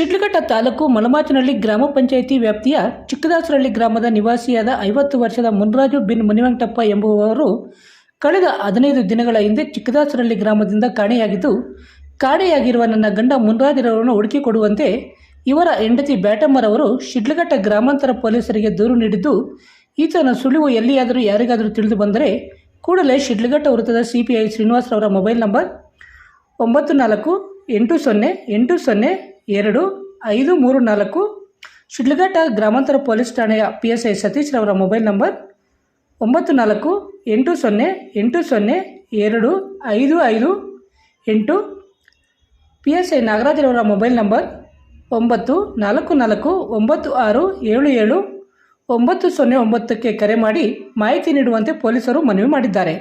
ತಾಲೂಕು ಮಲಮಾಚನಹಳ್ಳಿ ಗ್ರಾಮ ಪಂಚಾಯಿತಿ ವ್ಯಾಪ್ತಿಯ ಚಿಕ್ಕದಾಸರಹಳ್ಳಿ ಗ್ರಾಮದ ನಿವಾಸಿಯಾದ ಐವತ್ತು ವರ್ಷದ ಮುನ್ರಾಜು ಬಿನ್ ಮುನಿವೆಂಕಟಪ್ಪ ಎಂಬುವವರು ಕಳೆದ ಹದಿನೈದು ದಿನಗಳ ಹಿಂದೆ ಚಿಕ್ಕದಾಸರಹಳ್ಳಿ ಗ್ರಾಮದಿಂದ ಕಾಣೆಯಾಗಿದ್ದು, ಕಾಣೆಯಾಗಿರುವ ನನ್ನ ಗಂಡ ಮುನ್ರಾಜರವರನ್ನು ಹುಡುಕಿಕೊಡುವಂತೆ ಇವರ ಹೆಂಡತಿ ಬ್ಯಾಟಮ್ಮರವರು ಶಿಡ್ಲಘಟ್ಟ ಗ್ರಾಮಾಂತರ ಪೊಲೀಸರಿಗೆ ದೂರು ನೀಡಿದ್ದು, ಈತನ ಸುಳಿವು ಎಲ್ಲಿಯಾದರೂ ಯಾರಿಗಾದರೂ ತಿಳಿದು ಬಂದರೆ ಕೂಡಲೇ ಶಿಡ್ಲಘಟ್ಟ ವೃತ್ತದ ಸಿಪಿಐ ಶ್ರೀನಿವಾಸರವರ ಮೊಬೈಲ್ ನಂಬರ್ ಒಂಬತ್ತು ನಾಲ್ಕು ಎಂಟು ಸೊನ್ನೆ ಎಂಟು ಸೊನ್ನೆ ಎರಡು, ಐದು, ಮೂರು, ನಾಲ್ಕು, ಶಿಡ್ಲಘಟ್ಟ ಗ್ರಾಮಾಂತರ ಪೊಲೀಸ್ ಠಾಣೆಯ ಪಿ ಎಸ್ ಐ ಸತೀಶ್ ರವರ ಮೊಬೈಲ್ ನಂಬರ್ ಒಂಬತ್ತು, ನಾಲ್ಕು, ಎಂಟು, ಸೊನ್ನೆ ಎಂಟು, ಸೊನ್ನೆ, ಎರಡು, ಐದು ಐದು, ಎಂಟು ಪಿ ಎಸ್ ಐ ನಾಗರಾಜರವರ ಮೊಬೈಲ್ ನಂಬರ್ ಒಂಬತ್ತು, ನಾಲ್ಕು ನಾಲ್ಕು, ಒಂಬತ್ತು, ಆರು, ಏಳು ಏಳು, ಒಂಬತ್ತು, ಸೊನ್ನೆ, ಒಂಬತ್ತಕ್ಕೆ ಕರೆ ಮಾಡಿ ಮಾಹಿತಿ ನೀಡುವಂತೆ ಪೊಲೀಸರು ಮನವಿ ಮಾಡಿದ್ದಾರೆ.